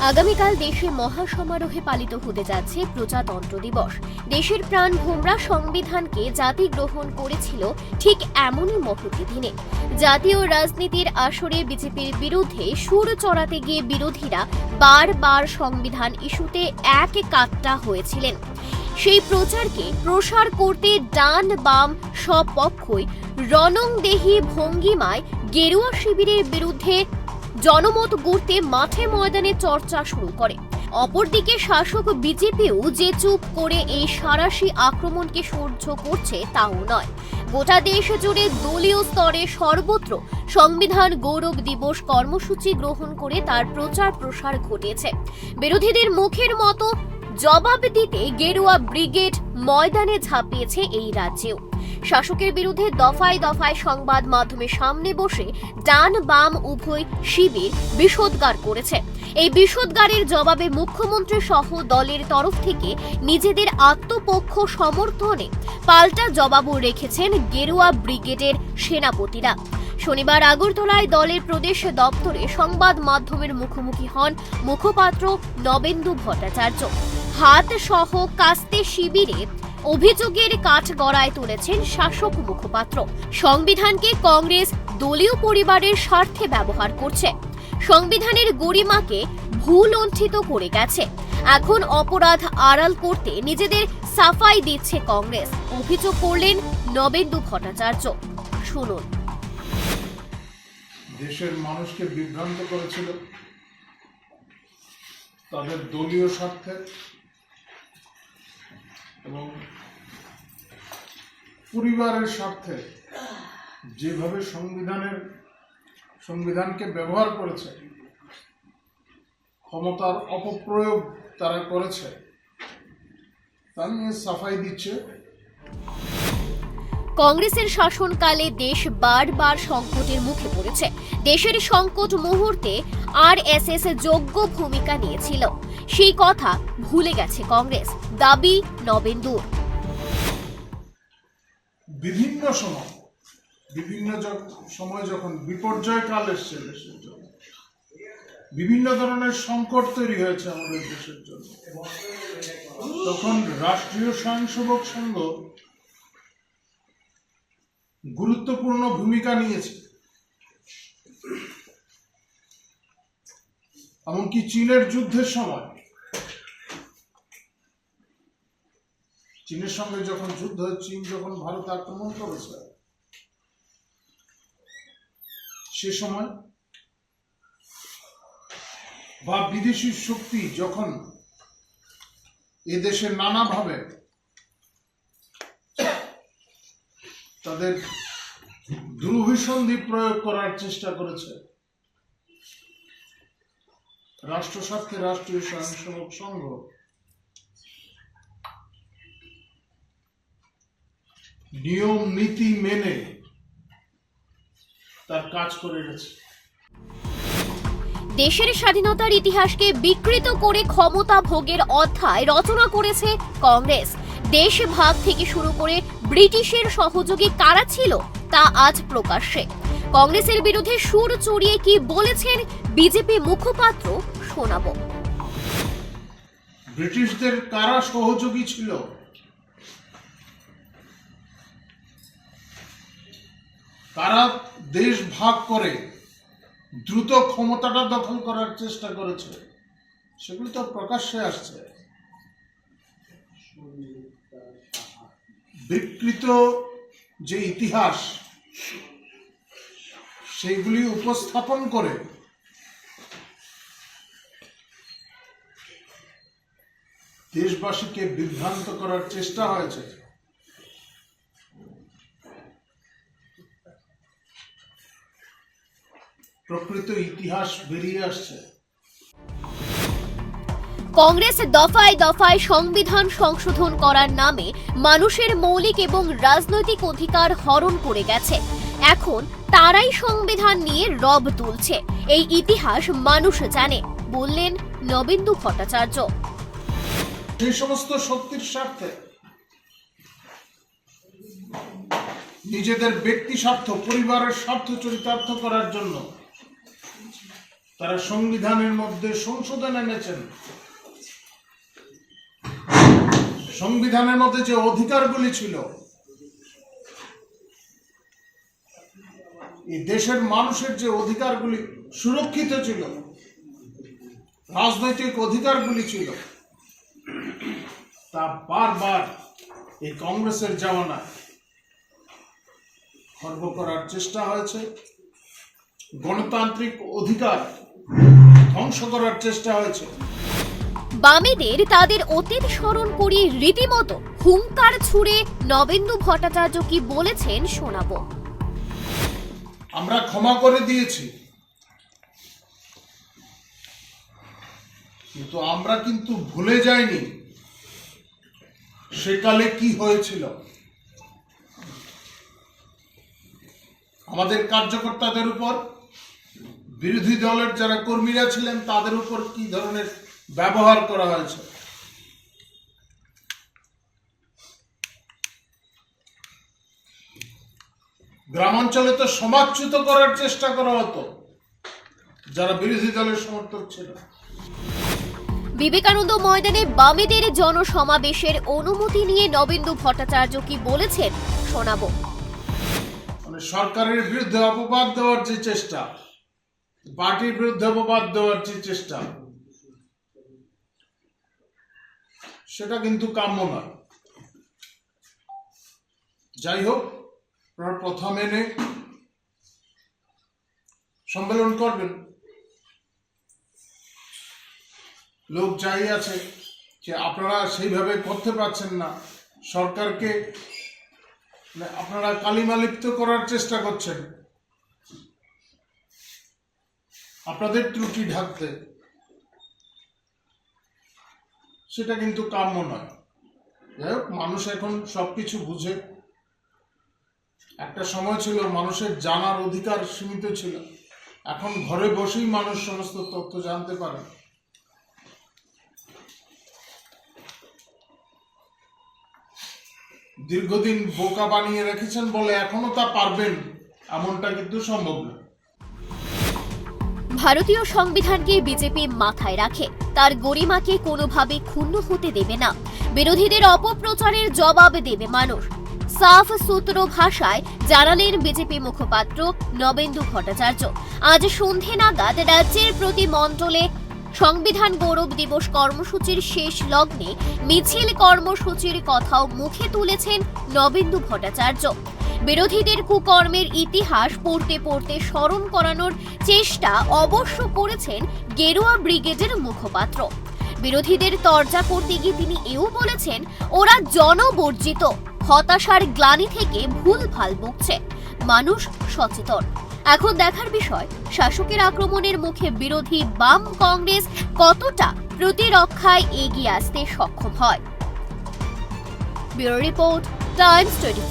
আগামীকাল দেশে মহাসমারোহে পালিত হতে যাচ্ছে প্রজাতন্ত্র দিবস। দেশের প্রাণ ভোমরা সংবিধানকে জাতি গ্রহণ করেছিল ঠিক এমনই মহতি দিনে। জাতীয় রাজনীতির আসরে বিজেপির বিরুদ্ধে সুর চড়াতে গিয়ে বিরোধীরা বারবার সংবিধান ইস্যুতে এক কাট্টা হয়েছিলেন। সেই প্রচারকে প্রসার করতে ডান বাম সব পক্ষই রণংদেহী ভঙ্গিমায় গেরুয়া শিবিরের বিরুদ্ধে জনমত গড়তে মাঠে ময়দানে চর্চা শুরু করে। অপরদিকে শাসক বিজেপিও যে চুপ করে এই সারাশি আক্রমণকে সহ্য করছে তাও নয়। গোটা দেশ জুড়ে দলীয় স্তরে সর্বত্র সংবিধান গৌরব দিবস কর্মসূচি গ্রহণ করে তার প্রচার প্রসার ঘটেছে। বিরোধীদের মুখের মতো জবাব দিতে গেরুয়া ব্রিগেড ময়দানে ঝাঁপিয়েছে এই রাজ্যেও। শাসকের বিরুদ্ধে দফায় দফায় সংবাদ মাধ্যমের সামনে বসে ডান বাম উভয় শিবির বিষোদ্গার করেছে। এই বিষোদ্গারের জবাবে মুখ্যমন্ত্রী সহ দলের তরফ থেকে নিজেদের আত্মপক্ষ সমর্থনে পাল্টা জবাবও রেখেছেন গেরুয়া ব্রিগেডের সেনাপতিরা। শনিবার আগরতলায় দলের প্রদেশ দপ্তরে সংবাদ মাধ্যমের মুখোমুখি হন মুখপাত্র নবেন্দু ভট্টাচার্য। হাত সহ কাস্তে শিবিরে অভিযোগের কাঠ গড়ায় তুলেছেন শাসক মুখপাত্র। সংবিধানকে কংগ্রেস দলীয় পরিবারের স্বার্থে ব্যবহার করছে। সংবিধানের গরিমাকে ভুল লণ্ঠিত করে গেছে। এখন অপরাধ আড়াল করতে নিজেদের সাফাই দিচ্ছে কংগ্রেস। অভিযোগ করলেন নবেন্দু ভট্টাচার্য। শুনুন। দেশের মানুষকে বিভ্রান্ত করেছিল। তাদের দলীয় স্বার্থে এবং পরিবারের স্বার্থে যেভাবে সংবিধানের, সংবিধানকে ব্যবহার করেছে, ক্ষমতার অপপ্রয়োগ তারা করেছে, তা নিয়ে সাফাই দিচ্ছে। কংগ্রেসের শাসনকালে দেশ বারবার সংকটের মুখে পড়েছে। দেশের সংকট মুহূর্তে আর এস যোগ্য ভূমিকা নিয়েছিল। সেই কথা ভুলে গেছে কংগ্রেস। দাবি নবেন্দুর বিভিন্ন সময় বিভিন্ন সময় যখন বিপর্যয় কাল এসছে দেশের জন্য, বিভিন্ন ধরনের সংকট তৈরি হয়েছে আমাদের দেশের জন্য, তখন রাষ্ট্রীয় স্বয়ংসেবক সংঘ গুরুত্বপূর্ণ ভূমিকা নিয়েছে। এমনকি চীনের যুদ্ধের সময় চীনের সঙ্গে যখন যুদ্ধ, চীন যখন ভারত আক্রমণ করেছে, সে সময় বা বিদেশি শক্তি যখন এদেশে নানাভাবে তাদের দুর্ভিসন্ধি প্রয়োগ করার চেষ্টা করেছে রাষ্ট্র স্বার্থে রাষ্ট্রীয় স্বয়ংসেবক সংঘ নিয়ম নীতি মেনে তার কাজ করে গেছে। দেশের স্বাধীনতার ইতিহাসকে বিকৃত করে ক্ষমতা ভোগের অধ্যায় রচনা করেছে কংগ্রেস। দেশ ভাগ থেকে শুরু করে ব্রিটিশের সহযোগী কারা ছিল তা আজ প্রকাশ্যে। কংগ্রেসের বিরুদ্ধে সুর চড়িয়ে কি বলেছেন বিজেপি মুখপাত্র শোনাবো। ব্রিটিশদের কারা সহযোগী ছিল? কারা দেশ ভাগ করে দ্রুত ক্ষমতাটা দখল করার চেষ্টা করেছে। সেগুলি তো প্রকাশ্যে আসছে। বিকৃত যে ইতিহাস, সেইগুলি উপস্থাপন করে দেশবাসীকে বিভ্রান্ত করার চেষ্টা হয়েছে। প্রকৃত ইতিহাস বেরিয়ে আসছে। কংগ্রেস দফায় দফায় সংবিধান সংশোধন করার নামে মানুষের মৌলিক এবং রাজনৈতিক অধিকার হরণ করে গেছে। এখন তারাই সংবিধান নিয়ে রব তুলছে। এই ইতিহাস মানুষ জানে বললেন নবেন্দু ভট্টাচার্য। সেই সমস্ত শক্তির স্বার্থে নিজেদের ব্যক্তি স্বার্থ পরিবারের স্বার্থ চরিতার্থ করার জন্য তারা সংবিধানের মধ্যে সংশোধন এনেছেন। সংবিধানের মধ্যে যে অধিকারগুলি ছিল, এই দেশের মানুষের যে অধিকারগুলি সুরক্ষিত ছিল, রাজনৈতিক অধিকারগুলি ছিল, তা বারবার এই কংগ্রেসের জামানায় খর্ব করার চেষ্টা হয়েছে। গণতান্ত্রিক অধিকার ধ্বংস করার চেষ্টা হয়েছে। বামেদের তাদের অতীত স্মরণ করিয়ে রীতিমতো হুঙ্কার ছুড়ে নবেন্দু ভট্টাচার্য কি বলেছেন শোনাবো। আমরা ক্ষমা করে দিয়েছি। কিন্তু আমরা কিন্তু ভুলে যাইনি সেকালে কি হয়েছিল। আমাদের কার্যকর্তাদের উপর বিরোধী দলের যারা কর্মীরা ছিলেন তাদের উপর কি ধরনের ব্যবহার করা হয়েছে? গ্রামাঞ্চলে তো সমাজচ্যুত করার চেষ্টা করা হতো যারা বিরোধী দলের সমর্থক ছিল। বিবেকানন্দ ময়দানে বামেদের জনসমাবেশের অনুমতি নিয়ে নবেন্দু ভট্টাচার্য কি বলেছেন শোনাবো। মানে সরকারের বিরুদ্ধে অপবাদ দেওয়ার যে চেষ্টা পার্টির বিরুদ্ধে অপবাদ দেওয়ার যে চেষ্টা, সেটা কিন্তু কাম্য নয়। যাই হোক, আপনারা প্রথম এনে সম্মেলন করবেন। লোক যাই আছে যে আপনারা সেইভাবে করতে পারছেন না, সরকারকে মানে আপনারা কালিমালিপ্ত করার চেষ্টা করছেন। আপনাদের ত্রুটি ঢাকতে সেটা কিন্তু কাম্য নয়। যাই হোক, মানুষ এখন সবকিছু বুঝে। একটা সময় ছিল মানুষের জানার অধিকার সীমিত ছিল। এখন ঘরে বসেই মানুষ সমস্ত তথ্য জানতে পারে। দীর্ঘদিন বোকা বানিয়ে রেখেছেন বলে এখনও তা পারবেন, এমনটা কিন্তু সম্ভব না। ভারতীয় সংবিধানকে বিজেপি মাথায় রাখে। তার গরিমাকে কোনোভাবে ক্ষুণ্ণ হতে দেবে না। বিরোধীদের অপপ্রচারের জবাব দেবে মানুষ। সাফ সূত্র ভাষায় জানালেন বিজেপি মুখপাত্র নবেন্দু ভট্টাচার্য। আজ সন্ধে নাগাদ রাজ্যের প্রতি মণ্ডলে সংবিধান গৌরব দিবস কর্মসূচির শেষ লগ্নে মিছিল কর্মসূচির কথাও মুখে তুলেছেন নবেন্দু ভট্টাচার্য। বিরোধীদের কুকর্মের ইতিহাস পড়তে পড়তে স্মরণ করানোর চেষ্টা অবশ্য করেছেন গেরুয়া ব্রিগেডের মুখপাত্র। বিরোধীদের তরজা করতে গিয়ে তিনি এও বলেছেন, ওরা জনবর্জিত, হতাশার গ্লানি থেকে ভুল ভালো বকছে মানুষ সচেতন। এখন দেখার বিষয়, শাসকের আক্রমণের মুখে বিরোধী বাম কংগ্রেস কতটা প্রতিরক্ষায় এগিয়ে আসতে সক্ষম হয়? Bureau report, Times twenty